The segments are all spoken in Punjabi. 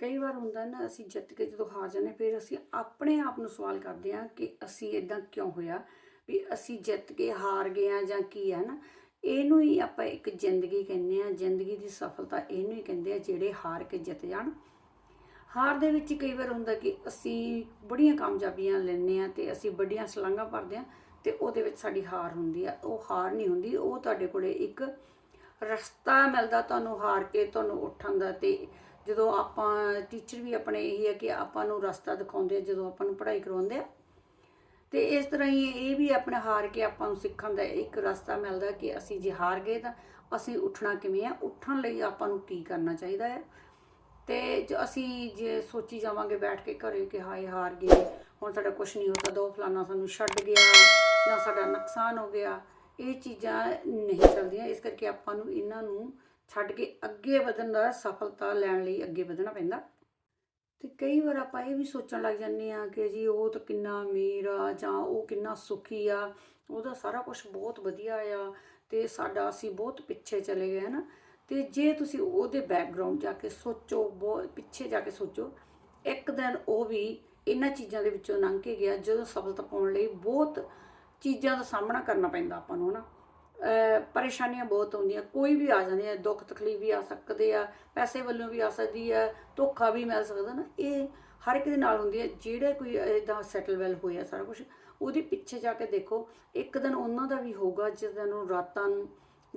ਕਈ ਵਾਰ ਹੁੰਦਾ ਨਾ, ਅਸੀਂ ਜਿੱਤ ਕੇ ਜਦੋਂ ਹਾਰ ਜਾਂਦੇ ਫਿਰ ਅਸੀਂ ਆਪਣੇ ਆਪ ਨੂੰ ਸਵਾਲ ਕਰਦੇ ਹਾਂ ਕਿ ਅਸੀਂ ਇਦਾਂ ਕਿਉਂ ਹੋਇਆ? ਵੀ ਅਸੀਂ ਜਿੱਤ ਕੇ ਹਾਰ ਗਏ ਆ ਜਾਂ ਕੀ ਹੈ ਨਾ? ਇਹਨੂੰ ਹੀ ਆਪਾਂ ਇੱਕ ਜ਼ਿੰਦਗੀ ਕਹਿੰਦੇ ਆ ਜ਼ਿੰਦਗੀ ਦੀ ਸਫਲਤਾ ਇਹਨੂੰ ਹੀ ਕਹਿੰਦੇ ਆ ਜਿਹੜੇ ਹਾਰ ਕੇ ਜਿੱਤ ਜਾਣ। ਹਾਰ ਦੇ ਵਿੱਚ ਕਈ ਵਾਰ ਹੁੰਦਾ ਕਿ ਅਸੀਂ ਬੜੀਆਂ ਕਾਮਯਾਬੀਆਂ ਲੈਂਦੇ ਆ ਤੇ ਅਸੀਂ ਵੱਡੀਆਂ ਛਲਾਂਘਾਂ ਭਰਦੇ ਆ ਤੇ ਉਹਦੇ ਵਿੱਚ ਸਾਡੀ ਹਾਰ ਹੁੰਦੀ ਆ। ਉਹ ਹਾਰ ਨਹੀਂ ਹੁੰਦੀ, ਉਹ ਤੁਹਾਡੇ ਕੋਲੇ ਇੱਕ ਰਸਤਾ ਮਿਲਦਾ ਤੁਹਾਨੂੰ ਹਾਰ ਕੇ, ਤੁਹਾਨੂੰ ਉੱਠਣ ਦਾ ਤੇ ਜਦੋਂ ਆਪਾਂ ਟੀਚਰ ਵੀ ਆਪਣੇ ਇਹੀ ਹੈ ਕਿ ਆਪਾਂ ਨੂੰ ਰਸਤਾ ਦਿਖਾਉਂਦੇ ਆ, ਜਦੋਂ ਆਪਾਂ ਨੂੰ ਪੜ੍ਹਾਈ ਕਰਵਾਉਂਦੇ ਆ। ਤੇ ਇਸ ਤਰ੍ਹਾਂ ਹੀ ਇਹ ਵੀ ਆਪਣੇ ਹਾਰ ਕੇ ਆਪਾਂ ਨੂੰ ਸਿੱਖਣ ਦਾ ਇੱਕ ਰਸਤਾ ਮਿਲਦਾ ਕਿ ਅਸੀਂ ਜੇ ਹਾਰ ਗਏ ਤਾਂ ਅਸੀਂ ਉੱਠਣਾ ਕਿਵੇਂ ਆ? ਉੱਠਣ ਲਈ ਆਪਾਂ ਨੂੰ ਕੀ ਕਰਨਾ ਚਾਹੀਦਾ ਹੈ? ਤੇ ਜੋ ਅਸੀਂ ਜੇ ਸੋਚੀ ਜਾਵਾਂਗੇ ਬੈਠ ਕੇ ਘਰੇ ਕਿ ਹਾਏ ਹਾਰ ਗਏ, ਹੁਣ ਸਾਡਾ ਕੁਝ ਨਹੀਂ ਹੋ ਸਕਦਾ ਉਹ ਫਲਾਨਾ ਸਾਨੂੰ ਛੱਡ ਗਿਆ ਜਾਂ ਸਾਡਾ ਨੁਕਸਾਨ ਹੋ ਗਿਆ, ਇਹ ਚੀਜ਼ਾਂ ਨਹੀਂ ਚੱਲਦੀਆਂ। ਇਸ ਕਰਕੇ ਆਪਾਂ ਨੂੰ ਇਹਨਾਂ ਨੂੰ ਛੱਡ ਕੇ ਅੱਗੇ ਵਧਣ ਦਾ ਸਫਲਤਾ ਲੈਣ ਲਈ ਅੱਗੇ ਵਧਣਾ ਪੈਂਦਾ। ਤੇ ਕਈ ਵਾਰ ਆਪਾਂ ਇਹ ਵੀ ਸੋਚਣ ਲੱਗ ਜਾਂਦੇ ਆ ਕਿ ਜੀ ਉਹ ਤਾਂ ਕਿੰਨਾ ਅਮੀਰ ਆ ਜਾਂ ਉਹ ਕਿੰਨਾ ਸੁਖੀ ਆ, ਉਹਦਾ ਸਾਰਾ ਕੁਝ ਬਹੁਤ ਵਧੀਆ ਆ ਤੇ ਸਾਡਾ ਅਸੀਂ ਬਹੁਤ ਪਿੱਛੇ ਚਲੇ ਗਏ, ਹਨਾ। ਤੇ ਜੇ ਤੁਸੀਂ ਉਹਦੇ ਬੈਕਗ੍ਰਾਉਂਡ ਜਾ ਕੇ ਸੋਚੋ ਬਹੁਤ ਪਿੱਛੇ ਜਾ ਕੇ ਸੋਚੋ, ਇੱਕ ਦਿਨ ਉਹ ਵੀ ਇਹਨਾਂ ਚੀਜ਼ਾਂ ਦੇ ਵਿੱਚੋਂ ਲੰਘ ਕੇ ਗਿਆ, ਜਦੋਂ ਸਫਲਤਾ ਪਾਉਣ ਲਈ ਬਹੁਤ ਚੀਜ਼ਾਂ ਦਾ ਸਾਹਮਣਾ ਕਰਨਾ ਪੈਂਦਾ ਆਪਾਂ ਨੂੰ, ਹਨਾ। ਅਹ ਪਰੇਸ਼ਾਨੀਆਂ ਬਹੁਤ ਆਉਂਦੀਆਂ, ਕੋਈ ਵੀ ਆ ਜਾਂਦੇ ਆ, ਦੁੱਖ ਤਕਲੀਫ ਵੀ ਆ ਸਕਦੇ ਆ, ਪੈਸੇ ਵੱਲੋਂ ਵੀ ਆ ਸਕਦੀ ਆ, ਧੋਖਾ ਵੀ ਮਿਲ ਸਕਦਾ ਨਾ, ਇਹ ਹਰ ਇੱਕ ਦੇ ਨਾਲ ਹੁੰਦੀ ਹੈ ਜਿਹੜਾ ਕੋਈ ਇਦਾਂ ਸੈਟਲ ਵੈਲ ਹੋਇਆ ਸਾਰਾ ਕੁਝ ਉਹਦੇ ਪਿੱਛੇ ਜਾ ਕੇ ਦੇਖੋ, ਇੱਕ ਦਿਨ ਉਹਨਾਂ ਦਾ ਵੀ ਹੋਊਗਾ, ਜਿਸ ਦਿਨ ਉਹ ਰਾਤਾਂ ਨੂੰ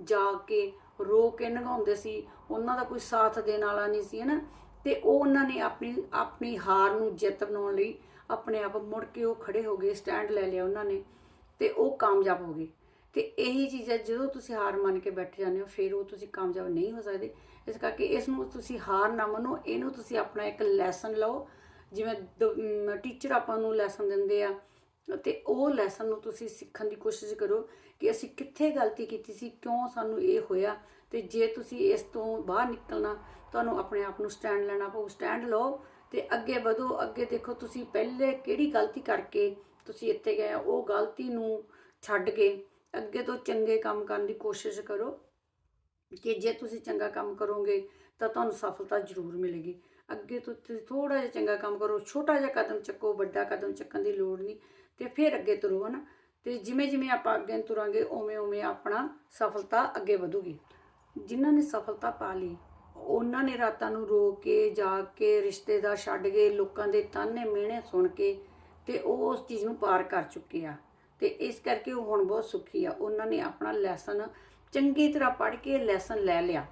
ਜਾ ਕੇ ਰੋ ਕੇ ਨਗਾਉਂਦੇ ਸੀ, ਉਹਨਾਂ ਦਾ ਕੋਈ ਸਾਥ ਦੇਣ ਵਾਲਾ ਨਹੀਂ ਸੀ, ਹਨਾ, ਤੇ ਉਹ ਉਹਨਾਂ ਨੇ ਆਪਣੀ ਆਪਣੀ ਹਾਰ ਨੂੰ ਜਿੱਤ ਬਣਾਉਣ ਲਈ ਆਪਣੇ ਆਪ ਮੁੜ ਕੇ ਉਹ ਖੜੇ ਹੋ ਗਏ, ਸਟੈਂਡ ਲੈ ਲਿਆ ਉਹਨਾਂ ਨੇ, ਤੇ ਉਹ ਕਾਮਯਾਬ ਹੋ ਗਏ। ਤੇ ਇਹੀ ਚੀਜ਼ ਹੈ, ਜਦੋਂ ਤੁਸੀਂ ਹਾਰ ਮੰਨ ਕੇ ਬੈਠ ਜਾਂਦੇ ਹੋ, ਫਿਰ ਉਹ ਤੁਸੀਂ ਕਾਮਯਾਬ ਨਹੀਂ ਹੋ ਸਕਦੇ। ਇਸ ਕਰਕੇ ਇਸ ਨੂੰ ਤੁਸੀਂ ਹਾਰ ਨਾ ਮੰਨੋ, ਇਹਨੂੰ ਤੁਸੀਂ ਆਪਣਾ ਇੱਕ ਲੈਸਨ ਲਓ। ਜਿਵੇਂ ਟੀਚਰ ਆਪਾਂ ਨੂੰ ਲੈਸਨ ਦਿੰਦੇ ਆ, ਤੇ ਉਹ ਲੈਸਨ ਨੂੰ ਤੁਸੀਂ ਸਿੱਖਣ ਦੀ ਕੋਸ਼ਿਸ਼ ਕਰੋ ਕਿ ਅਸੀਂ ਕਿੱਥੇ ਗਲਤੀ ਕੀਤੀ ਸੀ, ਕਿਉਂ ਸਾਨੂੰ ਇਹ ਹੋਇਆ, ਤੇ ਜੇ ਤੁਸੀਂ ਇਸ ਤੋਂ ਬਾਹਰ ਨਿਕਲਣਾ, ਤੁਹਾਨੂੰ ਆਪਣੇ ਆਪ ਨੂੰ ਸਟੈਂਡ ਲੈਣਾ ਪਊ। ਸਟੈਂਡ ਲਓ ਤੇ ਅੱਗੇ ਵਧੋ, ਅੱਗੇ ਦੇਖੋ ਤੁਸੀਂ ਪਹਿਲੇ ਕਿਹੜੀ ਗਲਤੀ ਕਰਕੇ ਤੁਸੀਂ ਇੱਥੇ ਗਏ ਉਹ ਗਲਤੀ ਨੂੰ ਛੱਡ ਕੇ ਅੱਗੇ ਤੋਂ ਚੰਗੇ ਕੰਮ ਕਰਨ ਦੀ ਕੋਸ਼ਿਸ਼ ਕਰੋ ਕਿ ਜੇ ਤੁਸੀਂ ਚੰਗਾ ਕੰਮ ਕਰੋਗੇ ਤਾਂ ਤੁਹਾਨੂੰ ਸਫਲਤਾ ਜ਼ਰੂਰ ਮਿਲੇਗੀ। ਅੱਗੇ ਤੋਂ ਤੁਸੀਂ ਥੋੜਾ ਜਿਹਾ ਚੰਗਾ ਕੰਮ ਕਰੋ, ਛੋਟਾ ਜਿਹਾ ਕਦਮ ਚੱਕੋ, ਵੱਡਾ ਕਦਮ ਚੱਕਣ ਦੀ ਲੋੜ ਨਹੀਂ ਤੇ ਫਿਰ ਅੱਗੇ ਤੁਰੋ, ਹਨਾ? ਤੇ ਜਿਵੇਂ ਜਿਵੇਂ ਆਪਾਂ ਅੱਗੇ ਤੁਰਾਂਗੇ, ਉਵੇਂ ਉਵੇਂ ਆਪਣਾ ਸਫਲਤਾ ਅੱਗੇ ਵਧੂਗੀ। ਜਿਨ੍ਹਾਂ ਨੇ ਸਫਲਤਾ ਪਾ ਲਈ, ਉਹਨਾਂ ਨੇ ਰਾਤਾਂ ਨੂੰ ਰੋ ਕੇ ਜਾ ਕੇ, ਰਿਸ਼ਤੇਦਾਰ ਛੱਡ ਗਏ, ਲੋਕਾਂ ਦੇ ਤਾਨੇ ਮਿਹਣੇ ਸੁਣ ਕੇ ਤੇ ਉਹ ਉਸ ਚੀਜ਼ ਨੂੰ ਪਾਰ ਕਰ ਚੁੱਕੇ ਆ। ਤੇ ਇਸ ਕਰਕੇ ਉਹ ਹੁਣ ਬਹੁਤ ਸੁਖੀ ਆ। ਉਹਨਾਂ ਨੇ ਆਪਣਾ ਲੈਸਨ ਚੰਗੀ ਤਰ੍ਹਾਂ ਪੜ੍ਹ ਕੇ ਲੈਸਨ ਲੈ ਲਿਆ।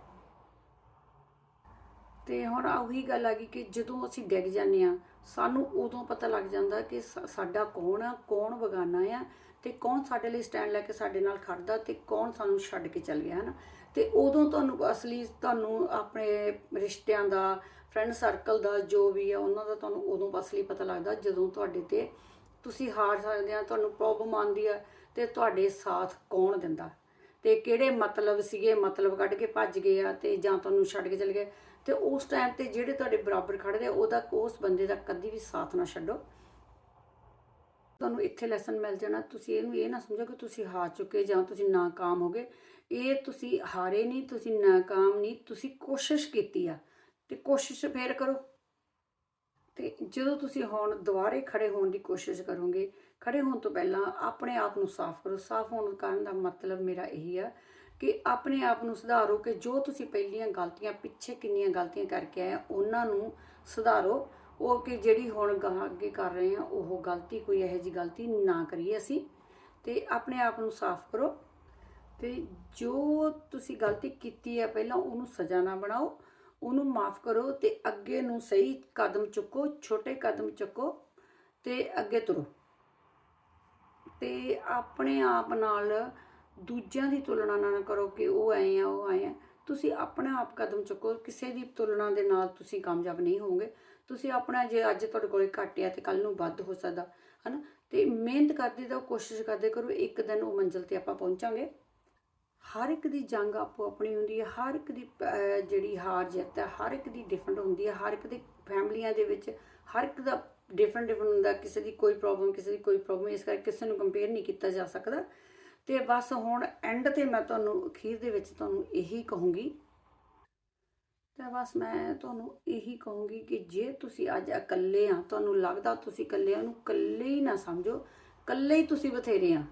ਤੇ ਹੁਣ ਉਹੀ ਗੱਲ ਆ ਗਈ ਕਿ ਜਦੋਂ ਅਸੀਂ ਡਿੱਗ ਜਾਂਦੇ ਆ ਸਾਨੂੰ ਉਦੋਂ ਪਤਾ ਲੱਗ ਜਾਂਦਾ ਕਿ ਸਾ- ਸਾਡਾ ਕੌਣ ਆ, ਕੌਣ ਬਗਾਨਾ ਆ ਤੇ ਕੌਣ ਸਾਡੇ ਲਈ ਸਟੈਂਡ ਲੈ ਕੇ ਸਾਡੇ ਨਾਲ ਖੜਦਾ ਤੇ ਕੌਣ ਸਾਨੂੰ ਛੱਡ ਕੇ ਚੱਲ ਗਿਆ, ਹਨਾ? ਤੇ ਉਦੋਂ ਤੁਹਾਨੂੰ ਅਸਲੀ ਤੁਹਾਨੂੰ ਆਪਣੇ ਰਿਸ਼ਤਿਆਂ ਦਾ ਫਰੈਂਡ ਸਰਕਲ ਦਾ ਜੋ ਵੀ ਆ, ਉਹਨਾਂ ਦਾ ਤੁਹਾਨੂੰ ਉਦੋਂ ਅਸਲੀ ਪਤਾ ਲੱਗਦਾ ਜਦੋਂ ਤੁਹਾਡੇ ਤੇ ਤੁਸੀਂ ਹਾਰ ਸਕਦੇ ਆ, ਤੁਹਾਨੂੰ ਪ੍ਰੋਬਲਮ ਆਉਂਦੀ ਆ, ਤੇ ਤੁਹਾਡੇ ਸਾਥ ਕੌਣ ਦਿੰਦਾ? ਤੇ ਕਿਹੜੇ ਮਤਲਬ ਸੀਗੇ? ਮਤਲਬ ਕੱਢ ਕੇ ਭੱਜ ਗਏ ਆ ਤੇ ਜਾਂ ਤੁਹਾਨੂੰ ਛੱਡ ਕੇ ਚਲੇ ਗਏ? ਤੇ ਉਸ ਟਾਈਮ ਤੇ ਜਿਹੜੇ ਤੁਹਾਡੇ ਬਰਾਬਰ ਖੜਦੇ ਆ, ਉਹਦਾ ਉਸ ਬੰਦੇ ਦਾ ਕਦੀ ਵੀ ਸਾਥ ਨਾ ਛੱਡੋ। ਤੁਹਾਨੂੰ ਇੱਥੇ ਲੈਸਨ ਮਿਲ ਜਾਣਾ। ਤੁਸੀਂ ਇਹਨੂੰ ਇਹ ਨਾ ਸਮਝੋ ਕਿ ਤੁਸੀਂ ਹਾਰ ਚੁੱਕੇ ਜਾਂ ਤੁਸੀਂ ਨਾਕਾਮ ਹੋ ਗਏ। ਇਹ ਤੁਸੀਂ ਹਾਰੇ ਨਹੀਂ, ਤੁਸੀਂ ਨਾਕਾਮ ਨਹੀਂ, ਤੁਸੀਂ ਕੋਸ਼ਿਸ਼ ਕੀਤੀ ਆ। ਤੇ ਕੋਸ਼ਿਸ਼ ਫੇਰ ਕਰੋ। ਤੇ ਜਦੋਂ ਤੁਸੀਂ ਹੁਣ ਦੁਬਾਰੇ ਖੜੇ ਹੋਣ ਦੀ ਕੋਸ਼ਿਸ਼ ਕਰੋਗੇ, ਖੜੇ ਹੋਣ ਤੋਂ ਪਹਿਲਾਂ ਆਪਣੇ ਆਪ ਨੂੰ ਸਾਫ਼ ਕਰੋ। ਸਾਫ਼ ਹੋਣ ਕਰਨ ਦਾ ਮਤਲਬ ਮੇਰਾ ਇਹੀ ਆ ਕਿ ਆਪਣੇ ਆਪ ਨੂੰ ਸੁਧਾਰੋ ਕਿ ਜੋ ਤੁਸੀਂ ਪਹਿਲੀਆਂ ਗਲਤੀਆਂ, ਪਿੱਛੇ ਕਿੰਨੀਆਂ ਗਲਤੀਆਂ ਕਰਕੇ ਆਏ ਉਹਨਾਂ ਨੂੰ ਸੁਧਾਰੋ। ਉਹ ਕਿ ਜਿਹੜੀ ਹੁਣ ਗਾਹਾਂ ਅੱਗੇ ਕਰ ਰਹੇ ਆ ਉਹ ਗਲਤੀ ਕੋਈ ਇਹੋ ਜੀ ਗਲਤੀ ਨਾ ਕਰੀਏ ਅਸੀਂ। ਤੇ ਆਪਣੇ ਆਪ ਨੂੰ ਸਾਫ਼ ਕਰੋ ਤੇ ਜੋ ਤੁਸੀਂ ਗਲਤੀ ਕੀਤੀ ਹੈ, ਪਹਿਲਾਂ ਉਹਨੂੰ ਸਜ਼ਾ ਨਾ ਬਣਾਓ। ਉਹਨੂੰ ਮਾਫ ਕਰੋ ਤੇ ਅੱਗੇ ਨੂੰ ਸਹੀ ਕਦਮ ਚੁੱਕੋ, ਛੋਟੇ ਕਦਮ ਚੁੱਕੋ ਤੇ ਅੱਗੇ ਤੁਰੋ। ਤੇ ਆਪਣੇ ਆਪ ਨਾਲ ਦੂਜਿਆਂ ਦੀ ਤੁਲਨਾ ਨਾ ਕਰੋ ਕਿ ਉਹ ਐ ਆ, ਉਹ ਐ ਆ। ਤੁਸੀਂ ਆਪਣੇ ਆਪ ਕਦਮ ਚੁੱਕੋ, ਕਿਸੇ ਦੀ ਤੁਲਨਾ ਦੇ ਨਾਲ ਤੁਸੀਂ ਕਾਮਯਾਬ ਨਹੀਂ ਹੋਵੋਗੇ। ਤੁਸੀਂ ਆਪਣਾ ਜੇ ਅੱਜ ਤੁਹਾਡੇ ਕੋਲੇ ਘੱਟ ਆ ਤੇ ਕੱਲ ਨੂੰ ਵੱਧ ਹੋ ਸਕਦਾ, ਹਨਾ? ਤੇ ਮਿਹਨਤ ਕਰਦੇ ਰਹੋ, ਕੋਸ਼ਿਸ਼ ਕਰਦੇ ਕਰੋ, ਇੱਕ ਦਿਨ ਉਹ ਮੰਜ਼ਿਲ ਤੇ ਆਪਾਂ ਪਹੁੰਚਾਂਗੇ। ਹਰ ਇੱਕ ਦੀ ਜੰਗ ਆਪੋ ਆਪਣੀ ਹੁੰਦੀ ਹੈ ਹਰ ਇੱਕ ਦੀ ਅਹ, ਜਿਹੜੀ ਹਾਰ ਜਿੱਤ ਹੈ ਹਰ ਇੱਕ ਦੀ ਡਿਫਰੈਂਟ ਹੁੰਦੀ ਹੈ ਹਰ ਇੱਕ ਦੇ ਫੈਮਲੀਆਂ ਦੇ ਵਿੱਚ ਹਰ ਇੱਕ ਦਾ ਡਿਫਰੈਂਟ ਡਿਫਰੈਂਟ ਹੁੰਦਾ ਕਿਸੇ ਦੀ ਕੋਈ ਪ੍ਰੋਬਲਮ ਕਿਸੇ ਦੀ ਕੋਈ ਪ੍ਰੋਬਲਮ ਇਸ ਕਰਕੇ ਕਿਸੇ ਨੂੰ ਕੰਪੇਅਰ ਨਹੀਂ ਕੀਤਾ ਜਾ ਸਕਦਾ। ਤੇ ਬਸ ਹੁਣ ਐਂਡ ਤੇ ਮੈਂ ਤੁਹਾਨੂੰ ਅਖੀਰ ਦੇ ਵਿੱਚ ਤੁਹਾਨੂੰ ਇਹੀ ਕਹੂੰਗੀ। ਤੇ ਬਸ ਮੈਂ ਤੁਹਾਨੂੰ ਇਹੀ ਕਹੂੰਗੀ ਕਿ ਜੇ ਤੁਸੀਂ ਅੱਜ ਇਕੱਲੇ ਆ ਤੁਹਾਨੂੰ ਲੱਗਦਾ ਤੁਸੀਂ ਇਕੱਲੇ ਨੂੰ ਇਕੱਲੇ ਹੀ ਨਾ ਸਮਝੋ ਇਕੱਲੇ ਹੀ ਤੁਸੀਂ ਬਥੇਰੇ ਆ।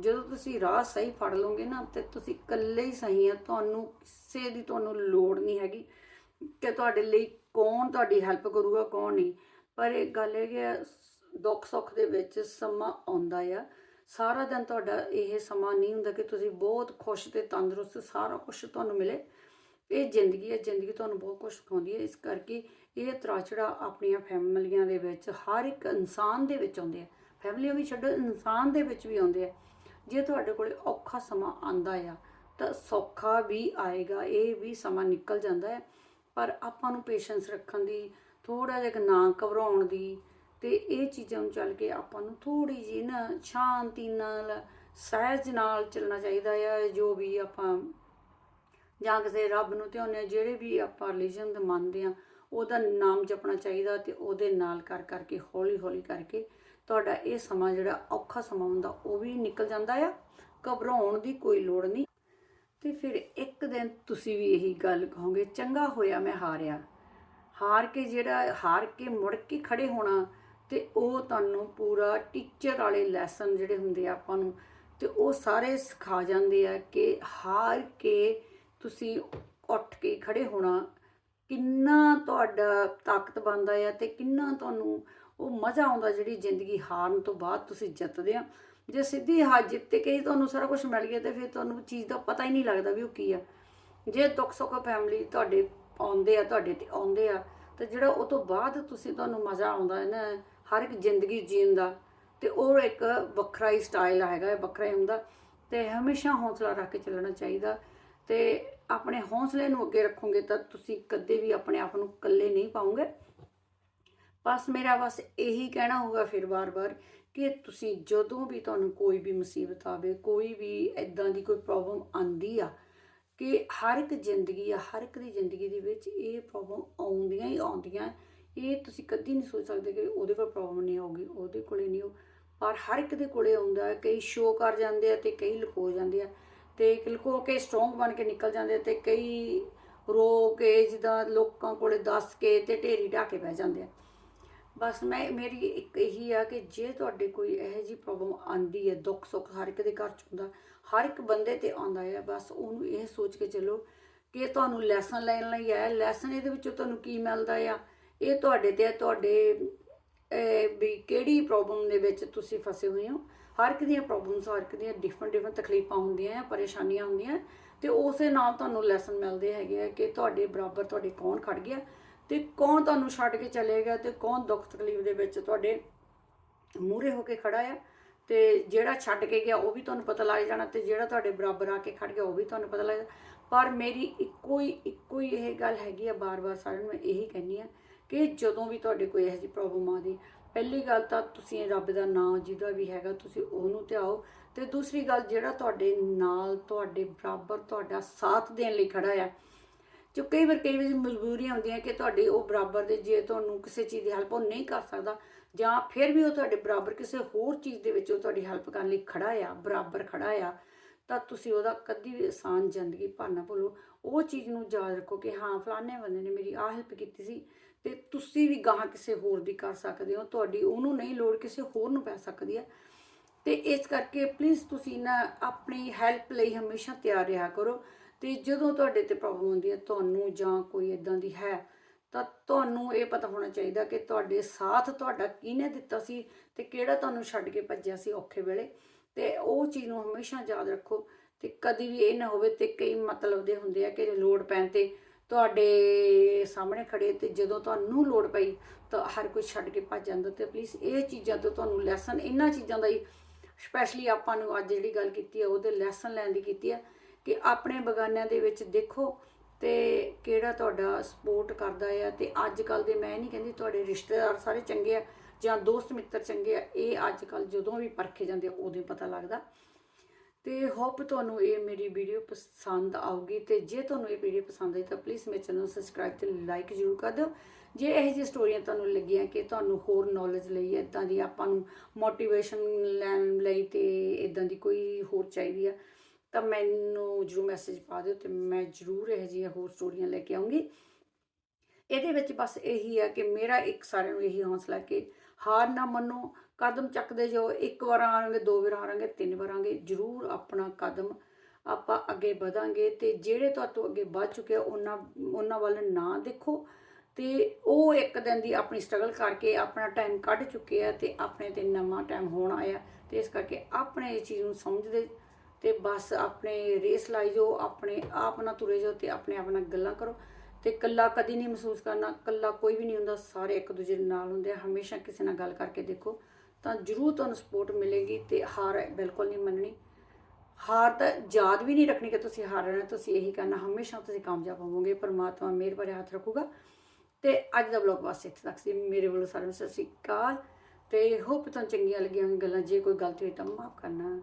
ਜਦੋਂ ਤੁਸੀਂ ਰਾਹ ਸਹੀ ਫੜ ਲਓਗੇ ਨਾ, ਤੇ ਤੁਸੀਂ ਇਕੱਲੇ ਹੀ ਸਹੀ ਆ, ਤੁਹਾਨੂੰ ਕਿਸੇ ਦੀ ਤੁਹਾਨੂੰ ਲੋੜ ਨਹੀਂ ਹੈਗੀ ਕਿ ਤੁਹਾਡੇ ਲਈ ਕੌਣ ਤੁਹਾਡੀ ਹੈਲਪ ਕਰੂਗਾ, ਕੌਣ ਨਹੀਂ। ਪਰ ਇਹ ਗੱਲ ਇਹ ਕਿ ਦੁੱਖ ਸੁੱਖ ਦੇ ਵਿੱਚ ਸਮਾਂ ਆਉਂਦਾ ਆ। ਸਾਰਾ ਦਿਨ ਤੁਹਾਡਾ ਇਹ ਸਮਾਂ ਨਹੀਂ ਹੁੰਦਾ ਕਿ ਤੁਸੀਂ ਬਹੁਤ ਖੁਸ਼ ਤੇ ਤੰਦਰੁਸਤ ਸਾਰਾ ਕੁਝ ਤੁਹਾਨੂੰ ਮਿਲੇ। ਇਹ ਜ਼ਿੰਦਗੀ ਹੈ, ਜ਼ਿੰਦਗੀ ਤੁਹਾਨੂੰ ਬਹੁਤ ਕੁਝ ਸਿਖਾਉਂਦੀ ਹੈ। ਇਸ ਕਰਕੇ ਇਹ ਤਰਾਚੜਾ ਆਪਣੀਆਂ ਫੈਮਲੀਆਂ ਦੇ ਵਿੱਚ ਹਰ ਇੱਕ ਇਨਸਾਨ ਦੇ ਵਿੱਚ ਆਉਂਦੇ ਆ। ਫੈਮਲੀਆਂ ਵੀ ਛੱਡੋ, ਇਨਸਾਨ ਦੇ ਵਿੱਚ ਵੀ ਆਉਂਦੇ ਆ। ਜੇ ਤੁਹਾਡੇ ਕੋਲੇ ਔਖਾ ਸਮਾਂ ਆਂਦਾ ਆ, ਤਾਂ ਸੌਖਾ ਵੀ ਆਏਗਾ, ਇਹ ਵੀ ਸਮਾਂ ਨਿਕਲ ਜਾਂਦਾ ਹੈ। ਪਰ ਆਪਾਂ ਨੂੰ ਪੇਸ਼ੈਂਸ ਰੱਖਣ ਦੀ ਥੋੜਾ ਜਿਹਾ ਕੁ ਨਾ ਘਬਰਾਉਣ ਦੀ ਤੇ ਇਹ ਚੀਜ਼ਾਂ ਨੂੰ ਚੱਲ ਕੇ ਆਪਾਂ ਨੂੰ ਥੋੜੀ ਜੀ ਨਾ ਸ਼ਾਂਤੀ ਨਾਲ, ਸਹਿਜ ਨਾਲ ਚੱਲਣਾ ਚਾਹੀਦਾ ਆ, ਜੋ ਵੀ ਆਪਾਂ ਜਾਂ ਕਿਸੇ ਰੱਬ ਨੂੰ ਧਿਆਉਂਦੇ ਹਾਂ, ਜਿਹੜੇ ਵੀ ਆਪਾਂ ਰਿਲੀਜਨ ਦੇ ਮੰਨਦੇ ਆ ਉਹਦਾ ਨਾਮ ਜਪਣਾ ਚਾਹੀਦਾ ਤੇ ਉਹਦੇ ਨਾਲ ਕਰ ਕਰਕੇ ਹੌਲੀ ਹੌਲੀ ਕਰਕੇ ਤੁਹਾਡਾ ਇਹ ਸਮਾਂ ਜਿਹੜਾ ਔਖਾ ਸਮਾਂ ਹੁੰਦਾ, ਉਹ ਵੀ ਨਿਕਲ ਜਾਂਦਾ ਆ, ਘਬਰਾਉਣ ਦੀ ਕੋਈ ਲੋੜ ਨਹੀਂ। ਤੇ ਫਿਰ ਇੱਕ ਦਿਨ ਤੁਸੀਂ ਵੀ ਇਹੀ ਗੱਲ ਕਹੋਗੇ, ਚੰਗਾ ਹੋਇਆ ਮੈਂ ਹਾਰਿਆ। ਹਾਰ ਕੇ ਜਿਹੜਾ, ਹਾਰ ਕੇ ਮੁੜ ਕੇ ਖੜੇ ਹੋਣਾ ਤੇ ਉਹ ਤੁਹਾਨੂੰ ਪੂਰਾ ਟੀਚਰ ਵਾਲੇ ਲੈਸਨ ਜਿਹੜੇ ਹੁੰਦੇ ਆ ਆਪਾਂ ਨੂੰ, ਤੇ ਉਹ ਸਾਰੇ ਸਿਖਾ ਜਾਂਦੇ ਆ ਕਿ ਹਾਰ ਕੇ ਤੁਸੀਂ ਉੱਠ ਕੇ ਖੜੇ ਹੋਣਾ, ਕਿੰਨਾ ਤੁਹਾਡਾ ਤਾਕਤ ਬਣਦਾ ਆ ਤੇ ਕਿੰਨਾ ਤੁਹਾਨੂੰ ਉਹ ਮਜ਼ਾ ਆਉਂਦਾ ਜਿਹੜੀ ਜ਼ਿੰਦਗੀ ਹਾਰਨ ਤੋਂ ਬਾਅਦ ਤੁਸੀਂ ਜਿੱਤਦੇ ਆ। ਜੇ ਸਿੱਧੀ ਹਾਰ ਜਿੱਤ ਕੇ ਹੀ ਤੁਹਾਨੂੰ ਸਾਰਾ ਕੁਝ ਮਿਲ ਗਿਆ ਤੇ ਫਿਰ ਤੁਹਾਨੂੰ ਚੀਜ਼ ਦਾ ਪਤਾ ਹੀ ਨਹੀਂ ਲੱਗਦਾ ਵੀ ਉਹ ਕੀ ਆ। ਜੇ ਦੁੱਖ ਸੁੱਖ ਫੈਮਿਲੀ ਤੁਹਾਡੇ ਆਉਂਦੇ ਆ, ਤੁਹਾਡੇ ਤੇ ਆਉਂਦੇ ਆ, ਤੇ ਜਿਹੜਾ ਉਹ ਤੋਂ ਬਾਅਦ ਤੁਸੀਂ ਤੁਹਾਨੂੰ ਮਜ਼ਾ ਆਉਂਦਾ ਹੈ ਨਾ, ਹਰ ਇੱਕ ਜ਼ਿੰਦਗੀ ਜੀਣ ਦਾ, ਤੇ ਉਹ ਇੱਕ ਵੱਖਰਾ ਹੀ ਸਟਾਈਲ ਹੈਗਾ ਹੈ ਵੱਖਰਾ ਹੀ ਹੁੰਦਾ। ਤੇ ਹਮੇਸ਼ਾ ਹੌਸਲਾ ਰੱਖ ਕੇ ਚੱਲਣਾ ਚਾਹੀਦਾ। ਤੇ ਆਪਣੇ ਹੌਸਲੇ ਨੂੰ ਅੱਗੇ ਰੱਖੋਗੇ ਤਾਂ ਤੁਸੀਂ ਕਦੇ ਵੀ ਆਪਣੇ ਆਪ ਨੂੰ ਇਕੱਲੇ ਨਹੀਂ ਪਾਉਂਗੇ ਬਸ ਮੇਰਾ ਬਸ ਇਹੀ ਕਹਿਣਾ ਹੋਊਗਾ ਫਿਰ ਵਾਰ-ਵਾਰ ਕਿ ਤੁਸੀਂ ਜਦੋਂ ਵੀ ਤੁਹਾਨੂੰ ਕੋਈ ਵੀ ਮੁਸੀਬਤ ਆਵੇ, ਕੋਈ ਵੀ ਇਦਾਂ ਦੀ ਕੋਈ ਪ੍ਰੋਬਲਮ ਆਂਦੀ ਆ, ਕਿ ਹਰ ਇੱਕ ਜ਼ਿੰਦਗੀ ਆ, ਹਰ ਇੱਕ ਦੀ ਜ਼ਿੰਦਗੀ ਦੇ ਵਿੱਚ ਇਹ ਪ੍ਰੋਬਲਮ ਆਉਂਦੀਆਂ ਹੀ ਆਉਂਦੀਆਂ। ਇਹ ਤੁਸੀਂ ਕਦੀ ਨਹੀਂ ਸੋਚ ਸਕਦੇ ਕਿ ਉਹਦੇ ਕੋਲ ਪ੍ਰੋਬਲਮ ਨਹੀਂ ਆਉਗੀ ਉਹਦੇ ਕੋਲੇ ਨਹੀਂ ਹੋ ਪਰ ਹਰ ਇੱਕ ਦੇ ਕੋਲੇ ਆਉਂਦਾ ਹੈ, ਕਈ ਸ਼ੋਅ ਕਰ ਜਾਂਦੇ ਆ ਤੇ ਕਈ ਲੁਕੋ ਜਾਂਦੇ ਆ ਤੇ ਲੁਕੋ ਕੇ ਸਟਰੋਂਗ ਬਣ ਕੇ ਨਿਕਲ ਜਾਂਦੇ ਆ ਤੇ ਕਈ ਰੋ ਕੇ ਜਿੱਦਾਂ ਲੋਕਾਂ ਕੋਲੇ ਦੱਸ ਕੇ ਤੇ ਢੇਰੀ ਢਾ ਕੇ ਬਹਿ ਜਾਂਦੇ ਆ। ਬਸ ਮੈਂ, ਮੇਰੀ ਇੱਕ ਇਹੀ ਆ ਕਿ ਜੇ ਤੁਹਾਡੇ ਕੋਈ ਇਹੋ ਜੀ ਪ੍ਰੋਬਲਮ ਆਂਦੀ ਹੈ, ਦੁੱਖ ਸੁੱਖ ਹਰ ਇੱਕ ਦੇ ਘਰ ਚ ਹੁੰਦਾ, ਹਰ ਇੱਕ ਬੰਦੇ ਤੇ ਆਉਂਦਾ ਹੈ ਬਸ ਉਹਨੂੰ ਇਹ ਸੋਚ ਕੇ ਚੱਲੋ ਕਿ ਤੁਹਾਨੂੰ ਲੈਸਨ ਲੈਣ ਲਈ ਆਇਆ ਲੈਸਨ ਇਹਦੇ ਵਿੱਚੋਂ ਤੁਹਾਨੂੰ ਕੀ ਮਿਲਦਾ ਆ? ਇਹ ਤੁਹਾਡੇ ਤੇ ਤੁਹਾਡੇ ਵੀ ਕਿਹੜੀ ਪ੍ਰੋਬਲਮ ਦੇ ਵਿੱਚ ਤੁਸੀਂ ਫਸੇ ਹੋਏ ਹੋ? ਹਰ ਇੱਕ ਦੀਆਂ ਪ੍ਰੋਬਲਮਸ ਹਰ ਇੱਕ ਦੀਆਂ ਡਿਫਰੈਂਟ ਡਿਫਰੈਂਟ ਤਕਲੀਫਾਂ ਹੁੰਦੀਆਂ ਆ, ਪਰੇਸ਼ਾਨੀਆਂ ਹੁੰਦੀਆਂ ਤੇ ਉਸੇ ਨਾਲ ਤੁਹਾਨੂੰ ਲੈਸਨ ਮਿਲਦੇ ਹੈਗੇ ਆ ਕਿ ਤੁਹਾਡੇ ਬਰਾਬਰ ਤੁਹਾਡੇ ਕੌਣ ਖੜ ਗਿਆ ਤੇ ਕੌਣ ਤੁਹਾਨੂੰ ਛੱਡ ਕੇ ਚਲੇਗਾ ਤੇ ਕੌਣ ਦੁੱਖ ਤਕਲੀਫ ਦੇ ਵਿੱਚ ਤੁਹਾਡੇ ਮੂਹਰੇ ਹੋ ਕੇ ਖੜਾ ਆ? ਤੇ ਜਿਹੜਾ ਛੱਡ ਕੇ ਗਿਆ, ਉਹ ਵੀ ਤੁਹਾਨੂੰ ਪਤਾ ਲੱਗ ਜਾਣਾ ਤੇ ਜਿਹੜਾ ਤੁਹਾਡੇ ਬਰਾਬਰ ਆ ਕੇ ਖੜ ਗਿਆ, ਉਹ ਵੀ ਤੁਹਾਨੂੰ ਪਤਾ ਲੱਗ ਜਾਣਾ। ਪਰ ਮੇਰੀ ਇੱਕੋ ਹੀ ਇੱਕੋ ਹੀ ਇਹ ਗੱਲ ਹੈਗੀ ਆ ਬਾਰ-ਬਾਰ ਸਾਰਿਆਂ ਨੂੰ ਮੈਂ ਇਹੀ ਕਹਿੰਨੀ ਆ ਕਿ ਜਦੋਂ ਵੀ ਤੁਹਾਡੇ ਕੋਈ ਇਹੋ ਜਿਹੀ ਪ੍ਰੋਬਲਮ ਆਦੀ ਪਹਿਲੀ ਗੱਲ ਤਾਂ ਤੁਸੀਂ ਰੱਬ ਦਾ ਨਾਮ ਜਿਹਦਾ ਵੀ ਹੈਗਾ, ਤੁਸੀਂ ਉਹਨੂੰ ਧਿਆਓ ਤੇ ਦੂਸਰੀ ਗੱਲ ਜਿਹੜਾ ਤੁਹਾਡੇ ਨਾਲ, ਤੁਹਾਡੇ ਬਰਾਬਰ, ਤੁਹਾਡਾ ਸਾਥ ਦੇਣ ਲਈ ਖੜਾ ਆ ਜੋ ਕਈ ਵਾਰ ਕਈ ਵਾਰ ਮਜਬੂਰੀਆਂ ਹੁੰਦੀਆਂ ਕਿ ਤੁਹਾਡੇ ਉਹ ਬਰਾਬਰ ਦੇ ਜੇ ਤੁਹਾਨੂੰ ਕਿਸੇ ਚੀਜ਼ ਦੀ ਹੈਲਪ ਉਹ ਨਹੀਂ ਕਰ ਸਕਦਾ, ਜਾਂ ਫਿਰ ਵੀ ਉਹ ਤੁਹਾਡੇ ਬਰਾਬਰ ਕਿਸੇ ਹੋਰ ਚੀਜ਼ ਦੇ ਵਿੱਚ ਉਹ ਤੁਹਾਡੀ ਹੈਲਪ ਕਰਨ ਲਈ ਖੜਾ ਆ, ਬਰਾਬਰ ਖੜਾ ਆ, ਤਾਂ ਤੁਸੀਂ ਉਹਦਾ ਕਦੀ ਵੀ ਆਸਾਨ ਜ਼ਿੰਦਗੀ ਭਰ ਨਾ ਭੁੱਲੋ। ਉਹ ਚੀਜ਼ ਨੂੰ ਯਾਦ ਰੱਖੋ ਕਿ ਹਾਂ, ਫਲਾਣੇ ਬੰਦੇ ਨੇ ਮੇਰੀ ਆਹ ਹੈਲਪ ਕੀਤੀ ਸੀ ਤੇ ਤੁਸੀਂ ਵੀ ਗਾਹਾਂ ਕਿਸੇ ਹੋਰ ਦੀ ਕਰ ਸਕਦੇ ਹੋ, ਤੁਹਾਡੀ ਉਹਨੂੰ ਨਹੀਂ ਲੋੜ ਕਿਸੇ ਹੋਰ ਨੂੰ ਪੈ ਸਕਦੀ ਹੈ ਤੇ ਇਸ ਕਰਕੇ ਪਲੀਜ਼ ਤੁਸੀਂ ਨਾ ਆਪਣੀ ਹੈਲਪ ਲਈ ਹਮੇਸ਼ਾ ਤਿਆਰ ਰਿਹਾ ਕਰੋ। ਤੇ ਜਦੋਂ ਤੁਹਾਡੇ ਤੇ ਪ੍ਰੋਬਲਮ ਆਉਂਦੀ ਹੈ, ਤੁਹਾਨੂੰ ਜਾਂ ਕੋਈ ਇਦਾਂ ਦੀ ਹੈ, ਤਾਂ ਤੁਹਾਨੂੰ ਇਹ ਪਤਾ ਹੋਣਾ ਚਾਹੀਦਾ ਕਿ ਤੁਹਾਡੇ ਸਾਥ ਤੁਹਾਡਾ ਕਿਹਨੇ ਦਿੱਤਾ ਸੀ ਤੇ ਕਿਹੜਾ ਤੁਹਾਨੂੰ ਛੱਡ ਕੇ ਭੱਜਿਆ ਸੀ ਔਖੇ ਵੇਲੇ। ਤੇ ਉਹ ਚੀਜ਼ ਨੂੰ ਹਮੇਸ਼ਾ ਯਾਦ ਰੱਖੋ ਤੇ ਕਦੀ ਵੀ ਇਹ ਨਾ ਹੋਵੇ ਤੇ ਕਈ ਮਤਲਬ ਦੇ ਹੁੰਦੇ ਆ ਕਿ ਲੋੜ ਪੈਣ ਤੇ ਤੁਹਾਡੇ ਸਾਹਮਣੇ ਖੜੇ ਤੇ ਜਦੋਂ ਤੁਹਾਨੂੰ ਲੋੜ ਪਈ ਤਾਂ ਹਰ ਕੋਈ ਛੱਡ ਕੇ ਭੱਜ ਜਾਂਦਾ ਤੇ ਪਲੀਜ਼ ਇਹ ਚੀਜ਼ਾਂ ਤੋਂ ਤੁਹਾਨੂੰ ਲੈਸਨ ਇਹਨਾਂ ਚੀਜ਼ਾਂ ਦਾ ਹੀ ਸਪੈਸ਼ਲੀ ਆਪਾਂ ਨੂੰ ਅੱਜ ਜਿਹੜੀ ਗੱਲ ਕੀਤੀ ਹੈ, ਉਹਦੇ ਲੈਸਨ ਲੈਣ ਦੀ ਕੀਤੀ ਹੈ। ਕਿ ਆਪਣੇ ਬਗਾਨਿਆਂ ਦੇ ਵਿੱਚ ਦੇਖੋ ਤੇ ਕਿਹੜਾ ਤੁਹਾਡਾ ਸਪੋਰਟ ਕਰਦਾ ਆ। ਤੇ ਅੱਜ ਕੱਲ ਦੇ ਮੈਂ ਨਹੀਂ ਕਹਿੰਦੀ ਤੁਹਾਡੇ ਰਿਸ਼ਤੇਦਾਰ ਸਾਰੇ ਚੰਗੇ ਆ ਜਾਂ ਦੋਸਤ ਮਿੱਤਰ ਚੰਗੇ ਆ, ਇਹ ਅੱਜ ਕੱਲ ਜਦੋਂ ਵੀ ਪਰਖੇ ਜਾਂਦੇ ਉਦੋਂ ਹੀ ਪਤਾ ਲੱਗਦਾ। ਤੇ ਹੋਪ ਤੁਹਾਨੂੰ ਇਹ ਮੇਰੀ ਵੀਡੀਓ ਪਸੰਦ ਆਊਗੀ ਤੇ ਜੇ ਤੁਹਾਨੂੰ ਇਹ ਵੀਡੀਓ ਪਸੰਦ ਆਈ ਤਾਂ ਪਲੀਜ਼ ਮੇਰੇ ਚੈਨਲ ਨੂੰ ਸਬਸਕ੍ਰਾਈਬ ਤੇ ਲਾਈਕ ਜ਼ਰੂਰ ਕਰ ਦਿਓ। ਜੇ ਇਹ ਜਿਹੀ ਸਟੋਰੀਆਂ ਤੁਹਾਨੂੰ ਲੱਗੀਆਂ ਕਿ ਤੁਹਾਨੂੰ ਹੋਰ ਨੌਲੇਜ ਲਈ ਇਦਾਂ ਦੀ ਆਪਾਂ ਨੂੰ ਮੋਟੀਵੇਸ਼ਨ ਲੈਣ ਲਈ ਤੇ ਇਦਾਂ ਦੀ ਕੋਈ ਹੋਰ ਚਾਹੀਦੀ ਆ ਤਾਂ ਮੈਨੂੰ ਜਰੂਰ ਮੈਸੇਜ ਪਾ ਦਿਓ ਤੇ ਮੈਂ ਜਰੂਰ ਇਹ ਜਿਹੀਆਂ ਹੋਰ ਸਟੋਰੀਆਂ ਲੈ ਕੇ ਆਉਂਗੀ। ਇਹਦੇ ਵਿੱਚ ਬਸ ਇਹੀ ਹੈ ਕਿ ਮੇਰਾ ਇੱਕ ਸਾਰਿਆਂ ਨੂੰ ਇਹੀ ਹੌਸਲਾ ਕਿ ਹਾਰ ਨਾ ਮੰਨੋ, ਕਦਮ ਚੱਕਦੇ ਜਾਓ, ਇੱਕ ਵਾਰ ਆਵਾਂਗੇ ਦੋ ਵਾਰ ਹਾਰਾਂਗੇ, ਤਿੰਨ ਵਾਰ ਆਵਾਂਗੇ ਜ਼ਰੂਰ ਆਪਣਾ ਕਦਮ ਆਪਾਂ ਅੱਗੇ ਵਧਾਂਗੇ ਤੇ ਜਿਹੜੇ ਤੁਹਾਡੇ ਅੱਗੇ ਵੱਧ ਚੁੱਕੇ ਆ, ਉਹਨਾਂ ਉਹਨਾਂ ਵੱਲ ਨਾ ਦੇਖੋ ਤੇ ਉਹ ਇੱਕ ਦਿਨ ਦੀ ਆਪਣੀ ਸਟਰਗਲ ਕਰਕੇ ਆਪਣਾ ਟਾਈਮ ਕੱਢ ਚੁੱਕੇ ਆ ਤੇ ਆਪਣੇ ਤੇ ਨਵਾਂ ਟਾਈਮ ਹੋਣ ਆਇਆ ਤੇ ਇਸ ਕਰਕੇ ਆਪਣੇ ਇਸ ਚੀਜ਼ ਨੂੰ ਸਮਝਦੇ ਤੇ ਬਸ ਆਪਣੇ ਰੇਸ ਲਾਈ ਜੋ ਆਪਣੇ ਆਪ ਨਾਲ ਤੁਰੇ ਜਾਓ ਤੇ ਆਪਣੇ ਆਪ ਨਾਲ ਗੱਲਾਂ ਕਰੋ। ਤੇ ਕੱਲਾ ਕਦੀ ਨਹੀਂ ਮਹਿਸੂਸ ਕਰਨਾ ਕੱਲਾ ਕੋਈ ਵੀ ਨਹੀਂ ਹੁੰਦਾ, ਸਾਰੇ ਇੱਕ ਦੂਜੇ ਨਾਲ ਹੁੰਦੇ ਆ, ਹਮੇਸ਼ਾ ਕਿਸੇ ਨਾਲ ਗੱਲ ਕਰਕੇ ਦੇਖੋ, ਤਾਂ ਜ਼ਰੂਰ ਤੁਹਾਨੂੰ ਸਪੋਰਟ ਮਿਲੇਗੀ ਤੇ ਹਾਰ ਬਿਲਕੁਲ ਨਹੀਂ ਮੰਨਣੀ। ਹਾਰ ਤਾਂ ਯਾਦ ਵੀ ਨਹੀਂ ਰੱਖਣੀ ਕਿ ਤੁਸੀਂ ਹਾਰ ਰਹੇ ਹੋ, ਤੁਸੀਂ ਇਹੀ ਕਰਨਾ, ਹਮੇਸ਼ਾ ਤੁਸੀਂ ਕਾਮਯਾਬ ਹੋਵੋਗੇ, ਪਰਮਾਤਮਾ ਮਿਹਰ ਭਰੇ ਹੱਥ ਰੱਖੂਗਾ। ਤੇ ਅੱਜ ਦਾ ਵਲੌਗ ਬਸ ਇੱਥੇ ਤੱਕ ਸੀ, ਮੇਰੇ ਵੱਲੋਂ ਸਾਰਿਆਂ ਨੂੰ ਸਤਿ ਸ਼੍ਰੀ ਅਕਾਲ ਤੇ ਹੋਪ ਤੁਹਾਨੂੰ ਚੰਗੀਆਂ ਲੱਗੀਆਂ ਹੋਣਗੀਆਂ ਗੱਲਾਂ, ਜੇ ਕੋਈ ਗਲਤੀ ਹੋਈ ਤਾਂ ਮਾਫ ਕਰਨਾ।